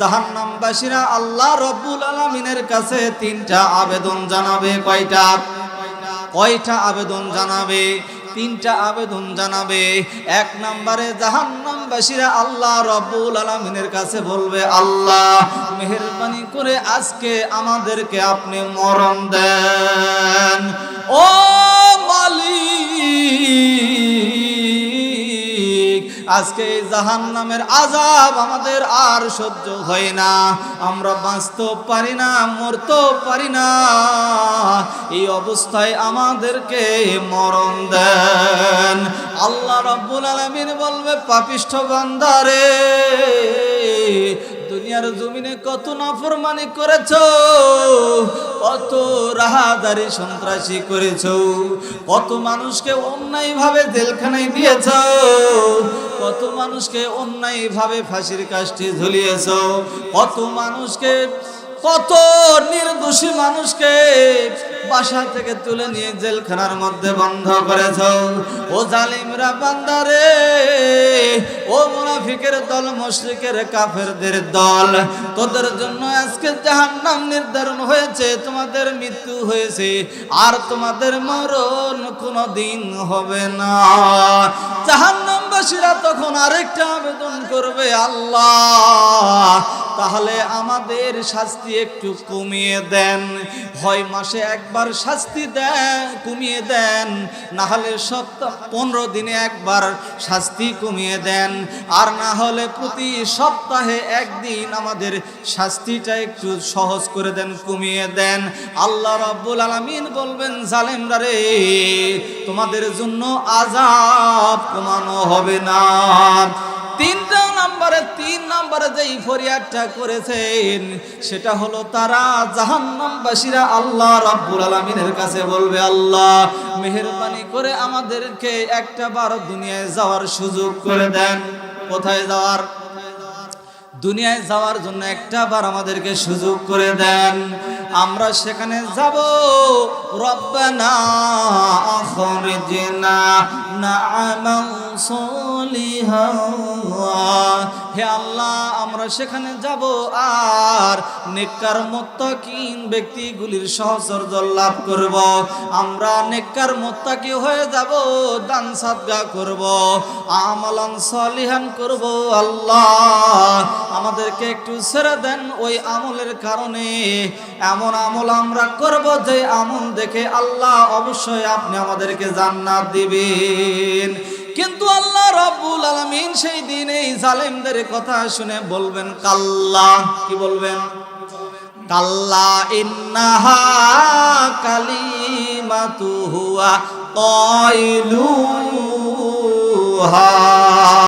জাহান্নামবাসীরা আল্লাহ রব্বুল আলমিনের কাছে তিনটা আবেদন জানাবে, কয়টা? কয়টা আবেদন জানাবে? তিনটা আবেদন জানাবে। এক নম্বরে জাহান্নামবাসীরা আল্লাহ রব্বুল আলমিনের কাছে বলবে, আল্লাহ, মেহরবানি করে আজকে আমাদেরকে আপনি মরণ দেন। ও মালিক আজকে এই জাহান নামের আজাব আমাদের আর সহ্য হয় না। আমরা বাঁচতেও পারি না, মরতেও পারি না। এই অবস্থায় আমাদেরকে মরণ দেন। আল্লাহ রব্বুল আলমিন বলবে, পাপিষ্ঠ বান্দারে, দুনিয়ার জমিনে কত নাফরমানি করেছ, কত রাহাদারি সন্ত্রাসী করেছ। কত মানুষকে অন্যায় ভাবে জেলখানায় দিয়েছ। কত মানুষকে অন্যায় ভাবে ফাঁসির কাজটি ঝুলিয়েছ। কত মানুষকে কত নির্দোষী মানুষকে বাসা থেকে তুলে নিয়ে জেলখানার মধ্যে বন্ধ করেছ। ও জালিমরা বান্দারে ও মুনাফিকের দল, মুশরিকের কাফেরদের দল। তোদের জন্য আজকে জাহান্নাম নির্ধারণ হয়েছে, তোমাদের মৃত্যু হয়েছে, আর তোমাদের মরণ কোনো দিন হবে না। জাহান্নামবাসীরা তখন আরেকটা আবেদন করবে, আল্লাহ তাহলে আমাদের শাস্তি একটু কমিয়ে দেন। হয় মাসে একবার শাস্তি দেন, কমিয়ে দেন, না হলে সপ্তাহ পনেরো দিনে একবার শাস্তি কমিয়ে দেন। আর না হলে প্রতি সপ্তাহে একদিন আমাদের শাস্তিটা একটু সহজ করে দেন, কমিয়ে দেন। আল্লাহ রাব্বুল আলামিন বলবেন, জালেমরা রে, তোমাদের জন্য আজাব কমানো হবে না। তিনটা নাম্বারে, তিন নাম্বারে যেই ফরিয়াদটা করেছেন, সেটা হলো তারা জাহান্নামবাসীরা আল্লাহ রাব্বুল আলামিনের কাছে বলবে, আল্লাহ, মেহেরবানি করে আমাদেরকে একটা বার দুনিয়ায় যাওয়ার সুযোগ করে দেন। কোথায় যাওয়ার? দুনিয়ায় যাওয়ার জন্য একটা বার আমাদেরকে সুযোগ করে দেন। আমরা সেখানে যাব, রব্বানা আখরিজনা না'মাল সলিহা হে আল্লাহ, আমরা সেখানে যাব আর নেককার মুত্তাকিন ব্যক্তিগুলির সহচর্য লাভ করব। আমরা নেককার মুত্তাকি হয়ে যাব, দান সাদগা করব, আমালান সলিহান করব, আল্লাহ। আমাদেরকে একটু ছেড়ে দেন ওই আমলের কারণে। এমন আমল আমরা করব যে আমল দেখে আল্লাহ অবশ্যই আপনি আমাদেরকে জান্নাত দিবেন। কিন্তু আল্লাহ রব্বুল আলামিন সেই দিনে এই জালেমদের কথা শুনে বলবেন, কাল্লা। কি বলবেন? কাল্লা ইন্নাহা কালিমাতু হুয়া কয়লুহা